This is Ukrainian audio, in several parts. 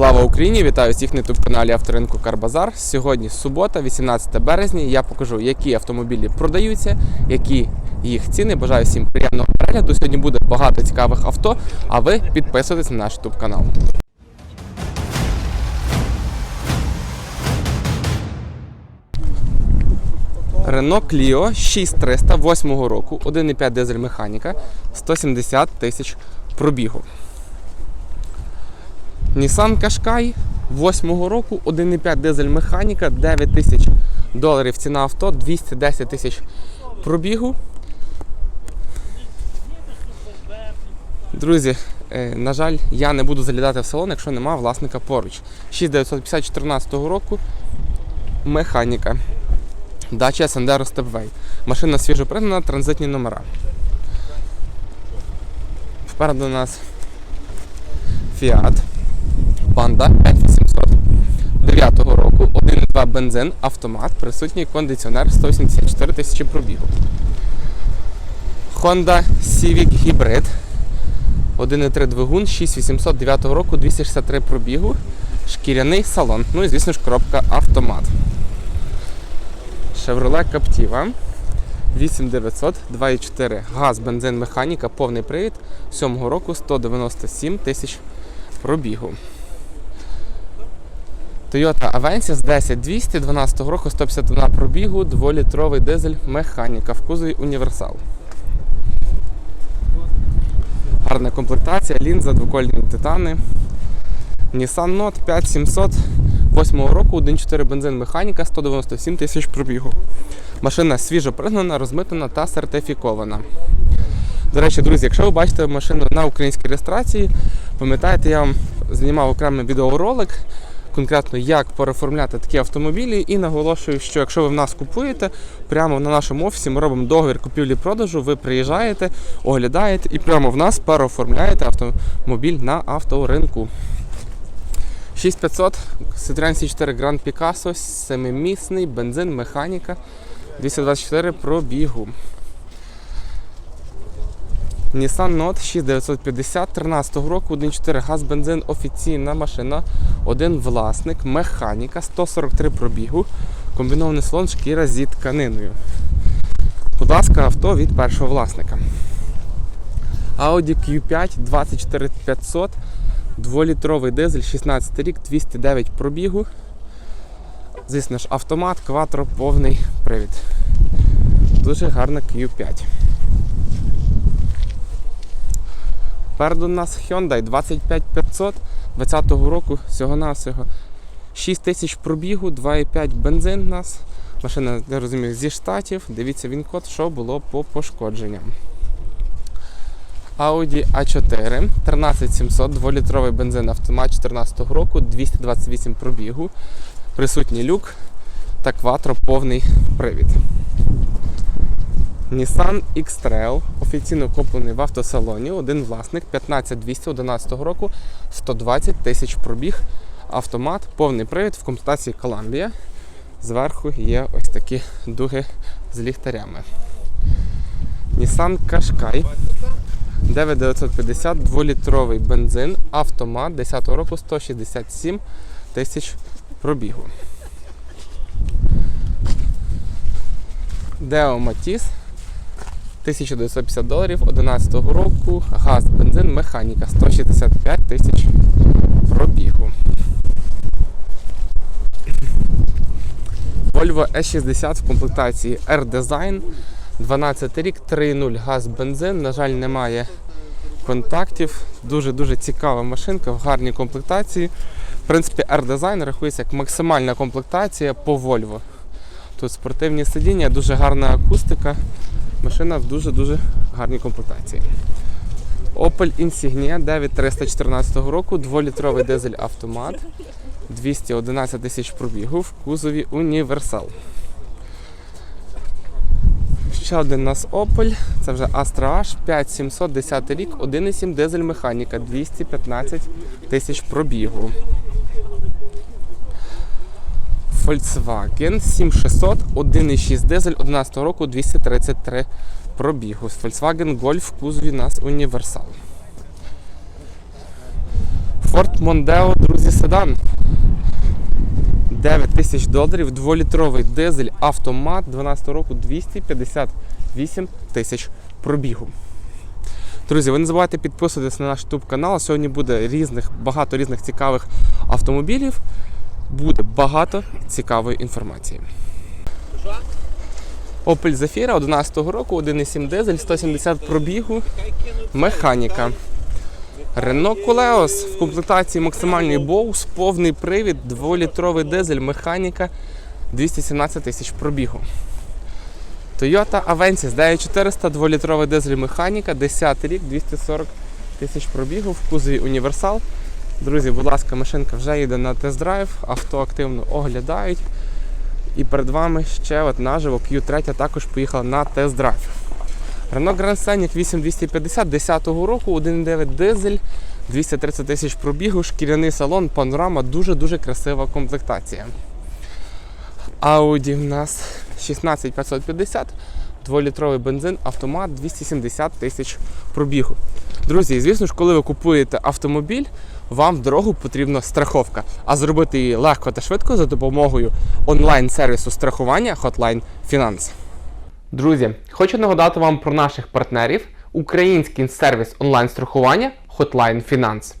Слава Україні! Вітаю всіх на youtube каналі Авторинку Карбазар. Сьогодні субота, 18 березня. Я покажу, які автомобілі продаються, які їх ціни. Бажаю всім приємного перегляду. Сьогодні буде багато цікавих авто. А ви підписуйтесь на наш youtube канал. Renault Clio 6300 8 року, 1,5 дизель механіка, 170 тисяч пробігу. Nissan Qashqai 8 року, 1,5 дизель механіка, 9 тисяч доларів ціна авто, 210 тисяч пробігу. Друзі, е, на жаль, я не буду залітати в салон, якщо немає власника поруч. 6950 14 року механіка. Dacia Sandero Stepway. Машина свіжо пригнана, транзитні номера. Попереду у нас Fiat Panda 5800 9 року, 1,2 бензин, автомат, присутній кондиціонер 184 тисячі пробігу. Honda Civic Hybrid 1,3 двигун, 6800 9 року, 263 пробігу, шкіряний салон. Ну і звісно ж коробка автомат. Chevrolet Captiva 8900, 2,4 газ, бензин, механіка, повний привід 7 року 197 тисяч пробігу. Toyota Avensis 10200 12 року 151 пробігу, 2-літровий дизель, механіка в кузові універсал. Гарна комплектація, лінза, двокольні титани. Nissan Note 5700 8 року, 1.4 бензин механіка, 197 тисяч пробігу. Машина свіжо пригнана, розмитана та сертифікована. До речі, друзі, якщо ви бачите машину на українській реєстрації, пам'ятаєте, я вам знімав окремий відеоролик, конкретно як переоформляти такі автомобілі, і наголошую, що якщо ви в нас купуєте, прямо на нашому офісі ми робимо договір купівлі-продажу, ви приїжджаєте, оглядаєте і прямо в нас переоформляєте автомобіль на авторинку. 6500 Citroen C4 Grand Picasso, 7-місний, бензин, механіка, 224 пробігу. Nissan Note 6950 13 року, 1.4 газ, бензин, офіційна машина, один власник, механіка, 143 пробігу, комбінований салон, шкіра зі тканиною. Будь ласка, авто від першого власника. Audi Q5 24500 2-літровий дизель, 16 рік, 209 пробігу. Звісно ж, автомат, кватро, повний привід. Дуже гарна Q5. Перед у нас Hyundai 25500 20 року, всього-навсього 6 тисяч пробігу, 2,5 бензин у нас. Машина, я розумію, зі штатів. Дивіться він код, що було по пошкодженням. Audi A4 13700, 2-літровий бензин автомат 14 року, 228 пробігу, присутній люк та кватро повний привід. Nissan X-Trail офіційно куплений в автосалоні, один власник 15211 року, 120 тисяч пробіг, автомат, повний привід в комплектації Columbia. Зверху є ось такі дуги з ліхтарями. Nissan Qashqai 9950 2-літровий бензин, автомат 10 го року 167 тисяч пробігу. Deo Matiz 1950 доларів 11 року, газ, бензин, механіка 165 тисяч пробігу. Volvo S60 в комплектації R-Design 12 рік, 3.0 газ, бензин. На жаль, немає контактів. Дуже-дуже цікава машинка в гарній комплектації. В принципі, R-Design рахується як максимальна комплектація по Volvo. Тут спортивні сидіння, дуже гарна акустика. Машина в дуже-дуже гарній комплектації. Opel Insignia 9314 року, 2-літровий дизель автомат, 211 тисяч пробігу в кузові універсал. Ще один у нас Opel, це вже Astra H 5710 рік, 1,7 дизель механіка, 215 тисяч пробігу. Volkswagen 7600, 1,6 дизель 11 року, 233 пробігу. Volkswagen Golf кузові нас універсал. Ford Mondeo, друзі, седан. 9 тисяч доларів, 2-літровий дизель, автомат 12 року 258 тисяч пробігу. Друзі, ви не забувайте підписуватись на наш YouTube канал. Сьогодні буде різних, багато різних цікавих автомобілів. Буде багато цікавої інформації. Opel Zafira 11 року, 1,7 дизель, 170 пробігу, механіка. Renault Koleos в комплектації максимальний Bose, повний привід, 2-літровий дизель, механіка, 217 тисяч пробігу. Toyota Avensis 9400, 2-літровий дизель механіка, 10 рік, 240 тисяч пробігу в кузові універсал. Друзі, будь ласка, машинка вже їде на тест-драйв, авто активно оглядають. І перед вами ще от наживо Q3 також поїхала на тест-драйв. Renault Grand Scenic 8250 10-го року, 1.9 дизель, 230 тисяч пробігу, шкіряний салон, панорама, дуже-дуже красива комплектація. Audi в нас 16550, 2-літровий бензин, автомат 270 тисяч пробігу. Друзі, звісно ж, коли ви купуєте автомобіль, вам в дорогу потрібна страховка, а зробити її легко та швидко за допомогою онлайн-сервісу страхування Hotline Finance. Друзі, хочу нагадати вам про наших партнерів: український сервіс онлайн-страхування Hotline Finance.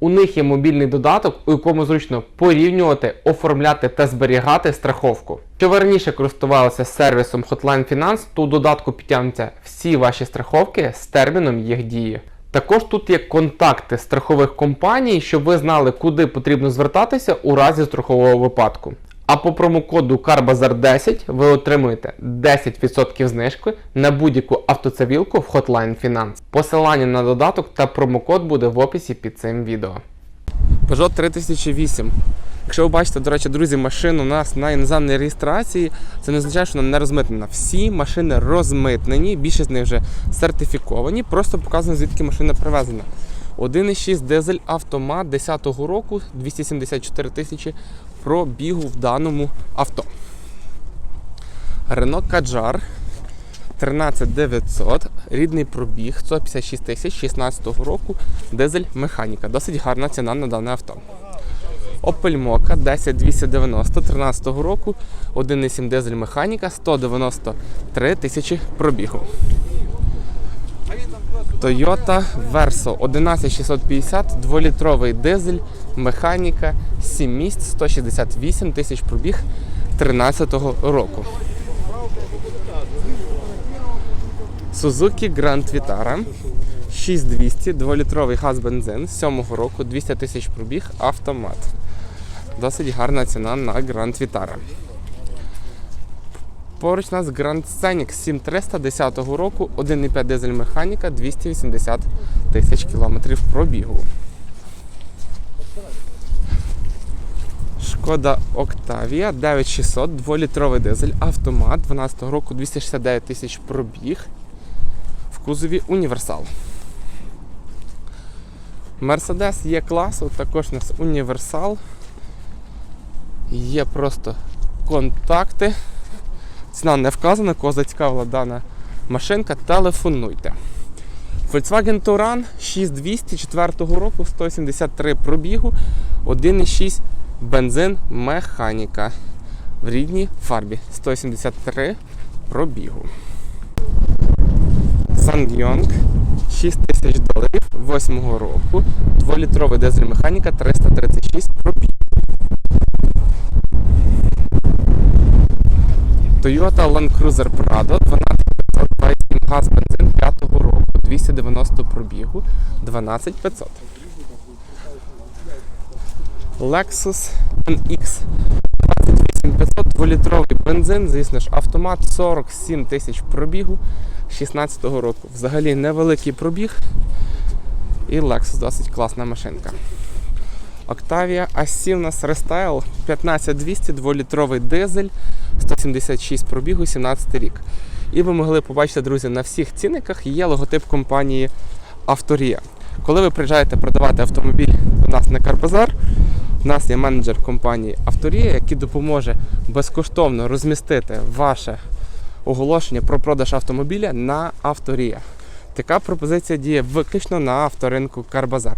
У них є мобільний додаток, у якому зручно порівнювати, оформляти та зберігати страховку. Якщо ви раніше користувалися сервісом Hotline Finance, то у додатку підтягнуться всі ваші страховки з терміном їх дії. Також тут є контакти страхових компаній, щоб ви знали, куди потрібно звертатися у разі страхового випадку. А по промокоду CARBAZAR10 ви отримуєте 10% знижки на будь-яку автоцивілку в Hotline Finance. Посилання на додаток та промокод буде в описі під цим відео. Peugeot 3008. Якщо ви бачите, до речі, друзі, машину у нас на іноземній реєстрації, це не означає, що вона не розмитнена. Всі машини розмитнені, більшість з них вже сертифіковані, просто показано, звідки машина привезена. 1,6 дизель автомат 10-го року, 274 тисячі пробігу в даному авто. Renault Kadjar 13900, рідний пробіг 156 тисяч 16 року, дизель механіка. Досить гарна ціна на дане авто. Opel Mokka 10290 13 року, 1,7 дизель механіка, 193 тисячі пробігу. Toyota Verso 11650, 2-літровий дизель, механіка, 7 місць, 168 тисяч пробіг 13-го року. Suzuki Grand Vitara 6200, 2-літровий газ-бензин 7-го року, 200 тисяч пробіг, автомат. Досить гарна ціна на Grand Vitara. Поруч у нас Grand Scenic 7300 10 року, 1,5 дизель механіка, 280 тисяч кілометрів пробігу. Шкода Octavia 9600, 2-літровий дизель, автомат 12 року, 269 тисяч пробіг кузові універсал. Mercedes є класу, також у нас універсал. Є просто контакти. Ціна не вказана, кого зацікавила дана машинка, телефонуйте. Volkswagen Touran 6200 4 року, 173 пробігу, 1,6 бензин механіка в рідній фарбі. 173 пробігу. Ssangyong 6 тисяч доларів 8 року, 2-літровий дизель механіка 336 пробігу. Toyota Land Cruiser Prado 12500 газ бензин 5-го року, 290 пробігу, 12500. Lexus NX 28500 2-літровий бензин, звісно ж, автомат 47 тисяч пробігу 16 року. Взагалі невеликий пробіг. І Lexus досить класна машинка. Octavia AC у нас рестайл 15200, 2-літровий дизель, 176 пробігу, 17 рік. І ви могли побачити, друзі, на всіх цінниках є логотип компанії Авторія. Коли ви приїжджаєте продавати автомобіль до нас на Карбазар, у нас є менеджер компанії Авторія, який допоможе безкоштовно розмістити ваше оголошення про продаж автомобіля на Авторія. Така пропозиція діє виключно на авторинку Карбазар.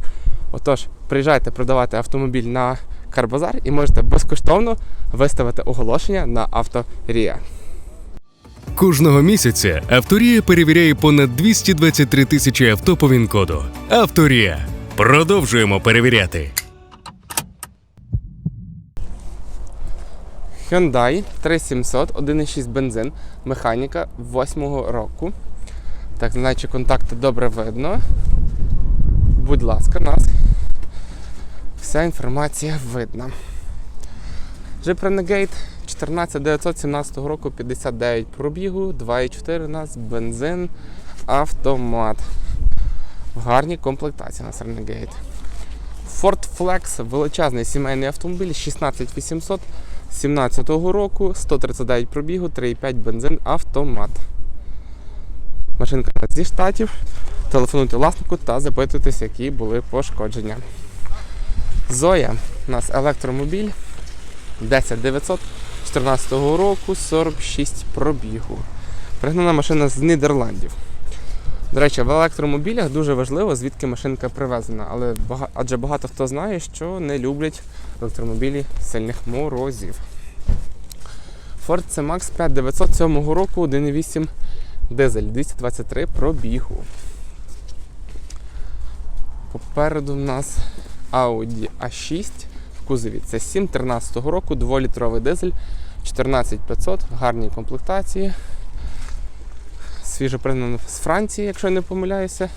Отож, приїжджайте продавати автомобіль на Карбазар і можете безкоштовно виставити оголошення на авторія. Кожного місяця Авторія перевіряє понад 223 тисячі авто по ВІН-коду. Авторія. Продовжуємо перевіряти. Hyundai 3700, 1,6 бензин, механіка 8-го року. Так, значить, контакти добре видно. Будь ласка, нас. Вся інформація видна. Jeep Renegade 14917 року, 59 пробігу, 2,4 у нас, бензин, автомат. В гарній комплектації у нас Renegade. Ford Flex величезний сімейний автомобіль 16800 17 року, 139 пробігу, 3,5 бензин, автомат. Машинка зі штатів. Телефонуйте власнику та запитуйтесь, які були пошкодження. Зоя у нас електромобіль 10900 14 року, 46 пробігу. Пригнана машина з Нідерландів. До речі, в електромобілях дуже важливо, звідки машинка привезена, але адже багато хто знає, що не люблять електромобілі сильних морозів. Ford C-Max 5907 року, 1,8 дизель, 223 пробігу. Попереду в нас Audi A6 в кузові. Це 7 13 року, 2-літровий дизель, 14500 в гарній комплектації. Свіжо пригнано з Франції, якщо я не помиляюся.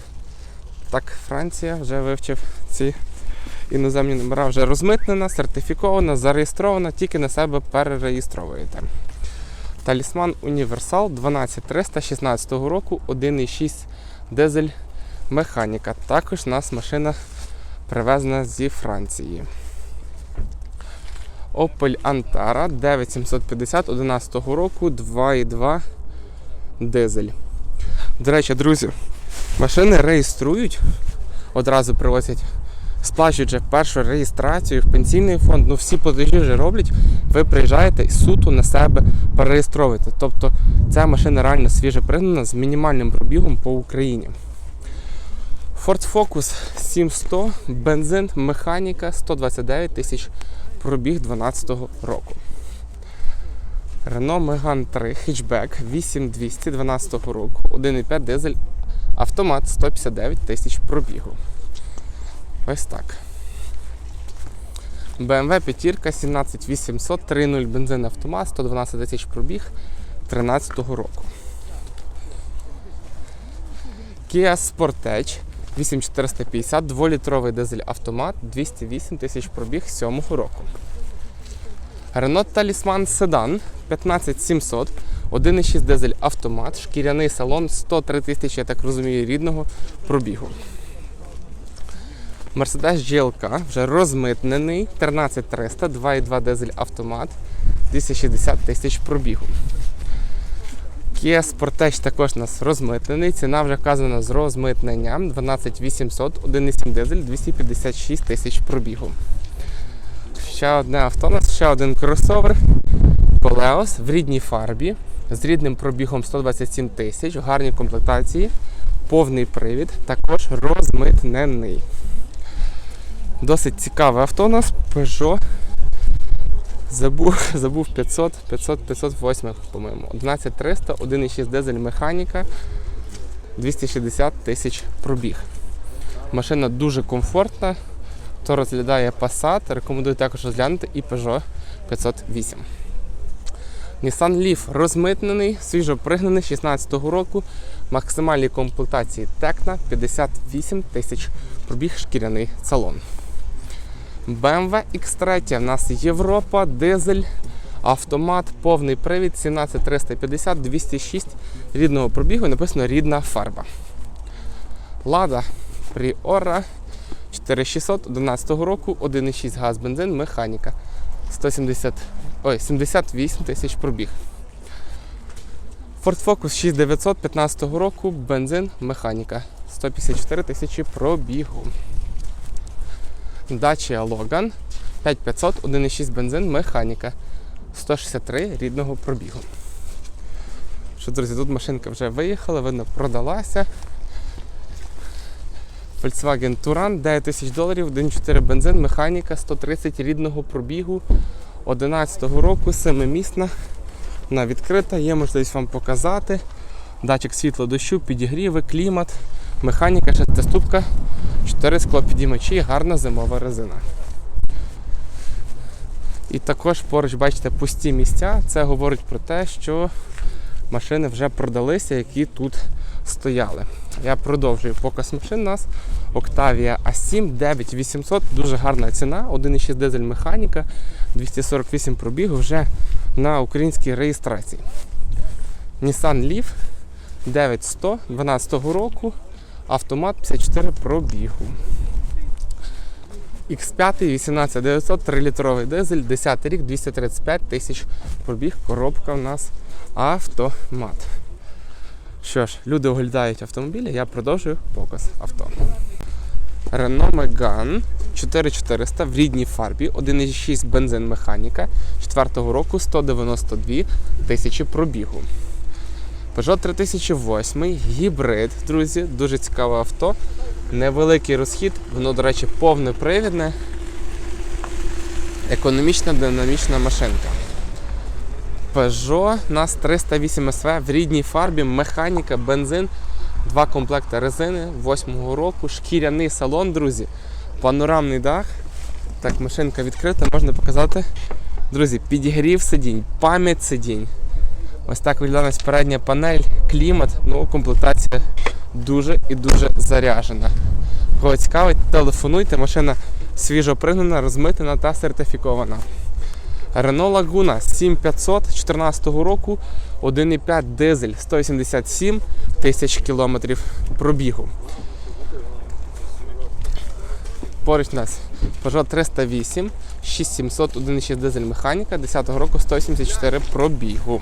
Так, Франція вже вивчив ці іноземні номера, вже розмитнена, сертифікована, зареєстрована, тільки на себе перереєстровуєте. Талісман Універсал 12316 року, 1,6 дизель механіка. Також у нас машина привезена зі Франції. Opel Antara 9750 11 року, 2,2 дизель. До речі, друзі, машини реєструють, одразу привозять, сплачують вже першу реєстрацію в пенсійний фонд. Ну всі платежі вже роблять. Ви приїжджаєте і суто на себе перереєстровуєте. Тобто ця машина реально свіже пригнана з мінімальним пробігом по Україні. Ford Focus 7100, бензин, механіка 129 тисяч пробіг 2012 року. Renault Megane 3 хетчбек 8200 12 року, 1,5 дизель, автомат 159 тисяч пробігу. Ось так. BMW п'ятірка 17800 3.0 бензин автомат, 112 тисяч пробіг 2013 року. Kia Sportage 8450 2-літровий дизель автомат 208 тисяч пробіг 7 року. Renault Talisman Sedan 15700, 1,6 дизель автомат, шкіряний салон 103 тисячі, я так розумію, рідного пробігу. Mercedes GLK вже розмитнений 13300, 2,2 дизель автомат, 260 тисяч пробігу. Kia Sportage також у нас розмитнений. Ціна вже вказана з розмитненням 12800, 1,7 дизель, 256 тисяч пробігу. Ще одне авто, у нас ще один кросовер. Колеос в рідній фарбі з рідним пробігом 127 тисяч, в гарній комплектації, повний привід, також розмитнений. Досить цікаве авто у нас Peugeot. Забув, забув 500, 500, 508, по-моєму. 11300, 1,6 дизель механіка, 260 тисяч пробіг. Машина дуже комфортна. Хто розглядає Passat, рекомендую також розглянути і Peugeot 508. Nissan Leaf розмитнений, свіжо пригнаний 16-го року, максимальній комплектації Tecna 58 тисяч пробіг шкіряний салон. BMW X3 в нас Європа, дизель, автомат, повний привід, 17350, 206 рідного пробігу, написано рідна фарба. Lada Priora 4600 11 року, 1,6 газ бензин, механіка. 170, ой, 78 тисяч пробіг. Ford Focus 6900 15 року, бензин, механіка. 154 тисячі пробігу. Dacia Logan 5500, 1,6 бензин, механіка. 163 рідного пробігу. Що, друзі, тут машинка вже виїхала, видно, продалася. Volkswagen Touran 9 тисяч доларів, 1.4 бензин, механіка, 130 рідного пробігу 11-го року, семимісна. Вона відкрита, є можливість вам показати. Датчик світло дощу, підігріви, клімат, механіка, шестиступка, 4 склопідіймачі, гарна зимова резина. І також поруч бачите пусті місця. Це говорить про те, що машини вже продалися, які тут стояли. Я продовжую показ машин. У нас Octavia A7 9800, дуже гарна ціна, 1,6 дизель механіка, 248 пробігу вже на українській реєстрації. Nissan Leaf 9100 12 року, автомат 54 пробігу. X5 18900, 3-літровий дизель, 10 рік, 235 тисяч пробіг, коробка у нас автомат. Що ж, люди оглядають автомобілі, я продовжую показ авто. Renault Megane 4400 в рідній фарбі, 1,6 бензин механіка 4 року 192 тисячі пробігу. Peugeot 3008 гібрид, друзі, дуже цікаве авто. Невеликий розхід, воно, до речі, повнопривідне. Економічна динамічна машинка. Peugeot нас 308 SV в рідній фарбі, механіка, бензин, два комплекти резини 8-го року, шкіряний салон, друзі, панорамний дах. Так, машинка відкрита, можна показати. Друзі, підігрів сидінь, пам'ять сидінь. Ось так виглядає передня панель, клімат, ну комплектація дуже і дуже заряжена. Кого цікавить, телефонуйте, машина свіжо пригнана, розмитена та сертифікована. Renault Laguna 7500 14 року, 1,5 дизель, 187 тисяч кілометрів пробігу. Поруч у нас Peugeot 308, 6700, 1,6 дизель механіка, 10 року 174 пробігу.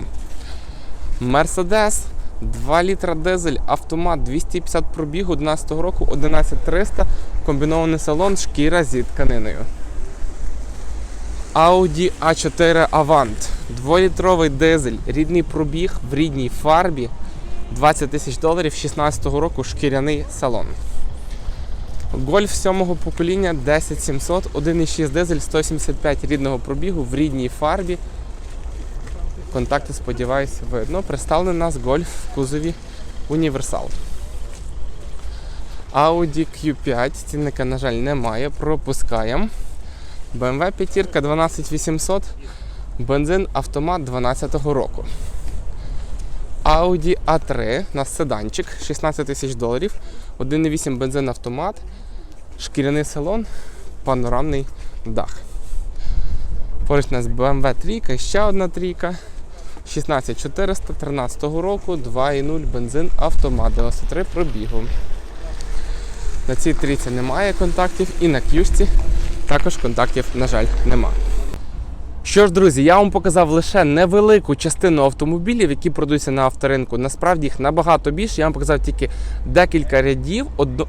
Mercedes 2 літра дизель, автомат 250 пробігу 11 року, 11300, комбінований салон, шкіра зі тканиною. Audi A4 Avant. 2-літровий дизель, рідний пробіг в рідній фарбі. 20 тисяч доларів 16 року шкіряний салон. Гольф 7 покоління 10700, 1,6 дизель, 175 рідного пробігу в рідній фарбі. Контакти, сподіваюся, видно. Представлений у нас гольф в кузові універсал. Audi Q5, цінника, на жаль, немає, пропускаємо. BMW п'ятірка 12800, бензин автомат 12 року. Audi A3 у нас седанчик 16 тисяч доларів, 1,8 бензин автомат, шкіряний салон, панорамний дах. Поруч у нас BMW трійка, ще одна трійка. 16400 13 року, 2,0 бензин автомат, 93 пробігу. На цій трійці немає контактів і на к'юшці також контактів, на жаль, нема. Що ж, друзі, я вам показав лише невелику частину автомобілів, які продаються на авторинку. Насправді їх набагато більше. Я вам показав тільки декілька рядів,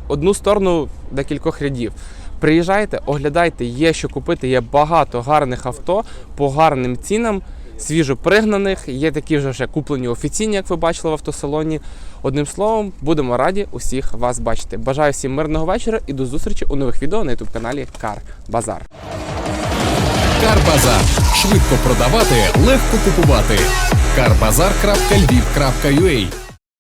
одну, сторону декількох рядів. Приїжджайте, оглядайте, є що купити, є багато гарних авто по гарним цінам, свіжо пригнаних. Є такі вже ще куплені офіційні, як ви бачили в автосалоні. Одним словом, будемо раді усіх вас бачити. Бажаю всім мирного вечора і до зустрічі у нових відео на youtube каналі Кар Базар. Карбазар. Швидко продавати, легко купувати. Карбазар.львів.ua